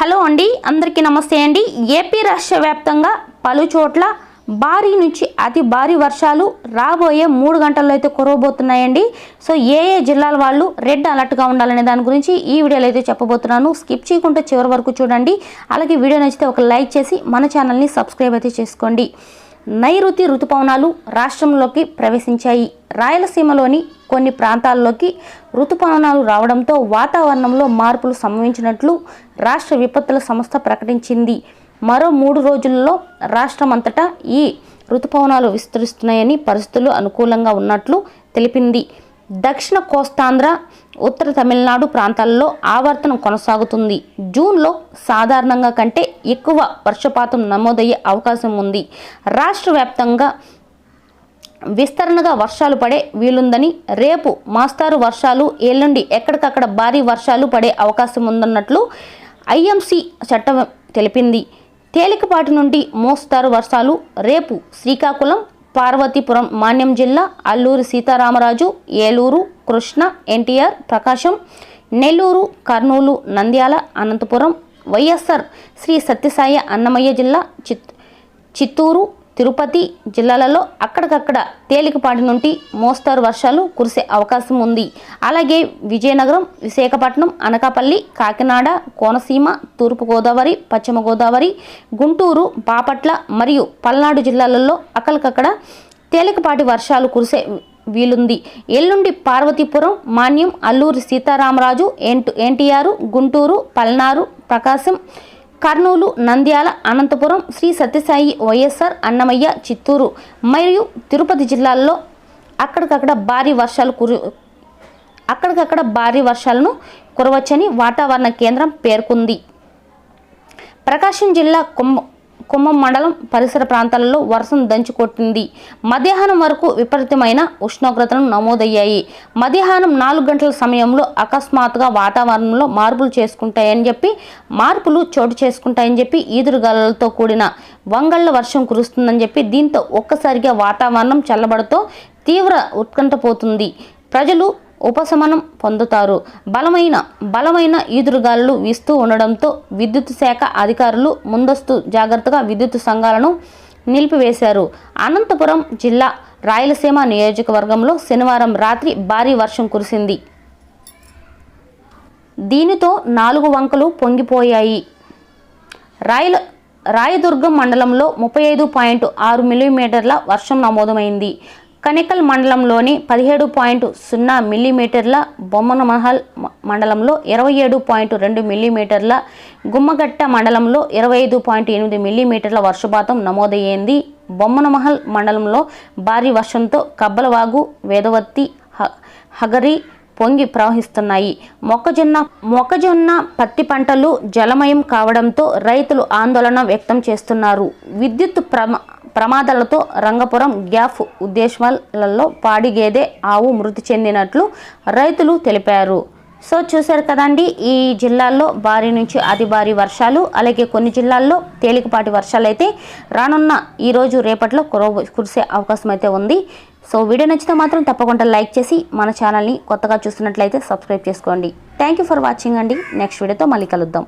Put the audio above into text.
Hello అండి అందరికీ నమస్తే అండి. ఏపీ రాష్ట్ర వ్యాప్తంగా పలు చోట్ల భారీ నుంచి అతి భారీ వర్షాలు రాబోయే మూడు గంటల్లో అయితే కురవబోతున్నాయండి. సో ఏ ఏ జిల్లాల వాళ్ళు రెడ్ అలర్ట్గా ఉండాలనే దాని గురించి ఈ వీడియోలో అయితే చెప్పబోతున్నాను. స్కిప్ చేయకుండా చివరి వరకు చూడండి. అలాగే వీడియో నచ్చితే ఒక లైక్ చేసి మన ఛానల్ని సబ్స్క్రైబ్ అయితే చేసుకోండి. నైరుతి రుతుపవనాలు రాష్ట్రంలోకి ప్రవేశించాయి. రాయలసీమలోని కొన్ని ప్రాంతాల్లోకి ఋతుపవనాలు రావడంతో వాతావరణంలో మార్పులు సంభవించినట్లు రాష్ట్ర విపత్తుల సంస్థ ప్రకటించింది. మరో మూడు రోజుల్లో రాష్ట్రమంతటా ఈ రుతుపవనాలు విస్తరిస్తున్నాయని పరిస్థితులు అనుకూలంగా ఉన్నట్లు తెలిపింది. దక్షిణ కోస్తాంధ్ర ఉత్తర తమిళనాడు ప్రాంతాల్లో ఆవర్తనం కొనసాగుతుంది. జూన్లో సాధారణంగా కంటే ఎక్కువ వర్షపాతం నమోదయ్యే అవకాశం ఉంది. రాష్ట్ర వ్యాప్తంగా విస్తరణగా వర్షాలు పడే వీలుందని రేపు మాస్తారు వర్షాలు ఎల్లుండి ఎక్కడికక్కడ భారీ వర్షాలు పడే అవకాశం ఉందన్నట్లు ఐఎంసీ చట్టం తెలిపింది. తేలికపాటి నుండి మోస్తారు వర్షాలు. రేపు శ్రీకాకుళం పార్వతీపురం మాన్యం జిల్లా అల్లూరి సీతారామరాజు ఏలూరు కృష్ణ ఎన్టీఆర్ ప్రకాశం నెల్లూరు కర్నూలు నంద్యాల అనంతపురం వైఎస్ఆర్ శ్రీ సత్యసాయి అన్నమయ్య జిల్లా చిత్ చిత్తూరు తిరుపతి జిల్లాలలో అక్కడికక్కడ తేలికపాటి నుండి మోస్తారు వర్షాలు కురిసే అవకాశం ఉంది. అలాగే విజయనగరం విశాఖపట్నం అనకాపల్లి కాకినాడ కోనసీమ తూర్పుగోదావరి పశ్చిమ గోదావరి గుంటూరు బాపట్ల మరియు పల్నాడు జిల్లాలలో అక్కడికక్కడ తేలికపాటి వర్షాలు కురిసే వీలుంది. ఎల్లుండి పార్వతీపురం మాన్యం అల్లూరి సీతారామరాజు ఎన్ ఎన్టీఆర్ గుంటూరు పల్నారు ప్రకాశం కర్నూలు నంద్యాల అనంతపురం శ్రీ సత్యసాయి వైఎస్ఆర్ అన్నమయ్య చిత్తూరు మరియు తిరుపతి జిల్లాల్లో అక్కడికక్కడ భారీ వర్షాలు కురు అక్కడికక్కడ భారీ వర్షాలను కురవచ్చని వాతావరణ కేంద్రం పేర్కొంది. ప్రకాశం జిల్లా కుంభ కుమ్మం మండలం పరిసర ప్రాంతాలలో వర్షం దంచుకొట్టింది మధ్యాహ్నం వరకు విపరీతమైన ఉష్ణోగ్రతలు నమోదయ్యాయి. మధ్యాహ్నం నాలుగు గంటల సమయంలో అకస్మాత్తుగా వాతావరణంలో మార్పులు చేసుకుంటాయని చెప్పి మార్పులు చోటు చేసుకుంటాయని చెప్పి ఈదురుగాలతో కూడిన వంగళ్ళ వర్షం కురుస్తుందని చెప్పి దీంతో ఒక్కసారిగా వాతావరణం చల్లబడుతో తీవ్ర ఉత్కంఠపోతుంది. ప్రజలు ఉపశమనం పొందుతారు. బలమైన బలమైన ఈదురుగాలులు వీస్తూ ఉండడంతో విద్యుత్ శాఖ అధికారులు ముందస్తు జాగ్రత్తగా విద్యుత్ సంఘాలను నిలిపివేశారు. అనంతపురం జిల్లా రాయలసీమ నియోజకవర్గంలో శనివారం రాత్రి భారీ వర్షం కురిసింది. దీనితో నాలుగు వంకలు పొంగిపోయాయి. రాయల రాయదుర్గం మండలంలో ముప్పై ఐదు పాయింట్ ఆరు మిల్లీమీటర్ల వర్షం నమోదమైంది. కనికల్ మండలంలోని పదిహేడు పాయింట్ సున్నా మిల్లీమీటర్ల బొమ్మనమహల్ మండలంలో ఇరవై ఏడు పాయింట్ రెండు మిల్లీమీటర్ల గుమ్మగట్ట మండలంలో ఇరవై ఐదు పాయింట్ ఎనిమిది మిల్లీమీటర్ల వర్షపాతం నమోదయ్యింది. బొమ్మనమహల్ మండలంలో భారీ వర్షంతో కబ్బలవాగు వేదవత్తి హ- హగరి పొంగి ప్రవహిస్తున్నాయి. మొక్కజొన్న మొక్కజొన్న పత్తి పంటలు జలమయం కావడంతో రైతులు ఆందోళన వ్యక్తం చేస్తున్నారు. విద్యుత్ ప్రమ ప్రమాదాలతో రంగపురం గ్యాఫ్ ఉద్దేశాలలో పాడి గేదె ఆవు మృతి చెందినట్లు రైతులు తెలిపారు. సో చూశారు కదండి ఈ జిల్లాల్లో భారీ నుంచి అతి భారీ వర్షాలు అలాగే కొన్ని జిల్లాల్లో తేలికపాటి వర్షాలు అయితే రానున్న ఈరోజు రేపట్లో కురిసే అవకాశం అయితే ఉంది. సో వీడియో నచ్చితే మాత్రం తప్పకుండా లైక్ చేసి మన ఛానల్ని కొత్తగా చూస్తున్నట్లయితే సబ్స్క్రైబ్ చేసుకోండి. థ్యాంక్ యూ ఫర్ వాచింగ్ అండి. నెక్స్ట్ వీడియోతో మళ్ళీ కలుద్దాం.